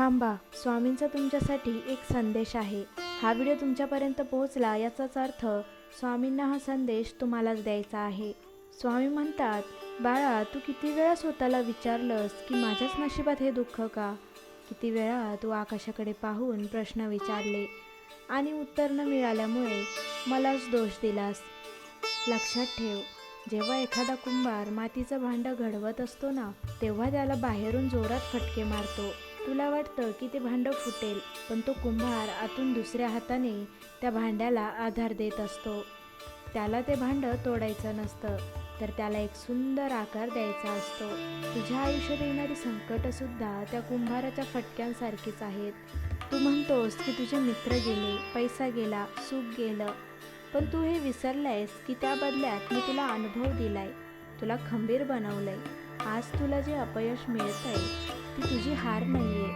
थांबा स्वामींचा तुमच्यासाठी एक संदेश आहे. हा व्हिडिओ तुमच्यापर्यंत पोहोचला याचाच अर्थ स्वामींना हा संदेश तुम्हालाच द्यायचा आहे. स्वामी म्हणतात बाळा तू किती वेळा स्वतःला विचारलंस की माझ्याच नशिबात हे दुःख का? किती वेळा तू आकाशाकडे पाहून प्रश्न विचारले आणि उत्तर न मिळाल्यामुळे मलाच दोष दिलास. लक्षात ठेव जेव्हा एखादा कुंभार मातीचं भांडं घडवत असतो ना तेव्हा त्याला बाहेरून जोरात फटके मारतो. तुला वाटतं की ते भांडं फुटेल पण तो कुंभार आतून दुसऱ्या हाताने त्या भांड्याला आधार देत असतो. त्याला ते भांडं तोडायचं नसतं तर त्याला एक सुंदर आकार द्यायचा असतो. तुझ्या आयुष्यात येणारी संकटसुद्धा त्या कुंभाराच्या फटक्यांसारखीच आहेत. तू म्हणतोस की तुझे मित्र गेले पैसा गेला सुख गेलं पण तू हे विसरलंयस की त्या बदल्यात मी तुला अनुभव दिलाय तुला खंबीर बनवलंय. आज तुला जे अपयश मिळत आहे ती तुझी हार नाहीये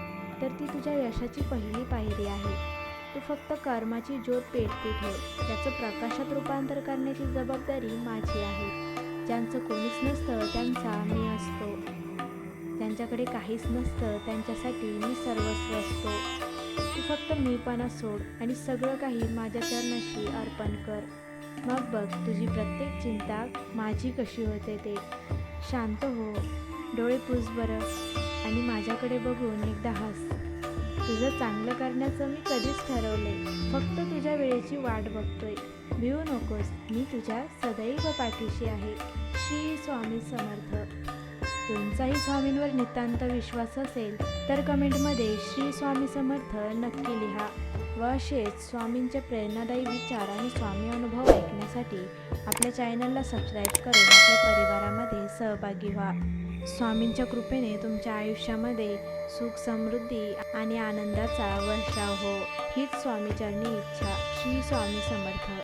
तर ती तुझ्या यशाची पहिली पायरी आहे. तू फक्त कर्माची ज्योत पेटती ठेव. त्याचं प्रकाशात रूपांतर करण्याची जबाबदारी माझी आहे. ज्यांचं कोणीच नसतं त्यांचा मी असतो. ज्यांच्याकडे काहीच नसतं त्यांच्यासाठी मी सर्वस्व असतो. तू फक्त मीपणा सोड आणि सगळं काही माझ्या चरणाशी अर्पण कर. मग बघ तुझी प्रत्येक चिंता माझी कशी होते ते. शांत हो. डोळे पुस बरं. आणि माझ्याकडे बघून एकदा हस. तुझं चांगलं करण्याचं मी कधीच ठरवले. फक्त तुझ्या वेळेची वाट बघतोय. भिवू नकोस. मी तुझ्या सदैव पाठीशी आहे. श्री स्वामी समर्थ. तुमचाही स्वामींवर नितांत विश्वास असेल तर कमेंटमध्ये श्री स्वामी समर्थ नक्की लिहा व असेच स्वामींचे प्रेरणादायी विचार आणि स्वामी अनुभव ऐकण्यासाठी आपल्या चॅनलला सबस्क्राईब करून आपल्या परिवारामध्ये सहभागी व्हा. स्वामींच्या कृपेने तुमच्या आयुष्यामध्ये सुख समृद्धी आणि आनंदाचा वर्षाव हो. हीच स्वामीचरणी इच्छा श्री स्वामी समर्थ.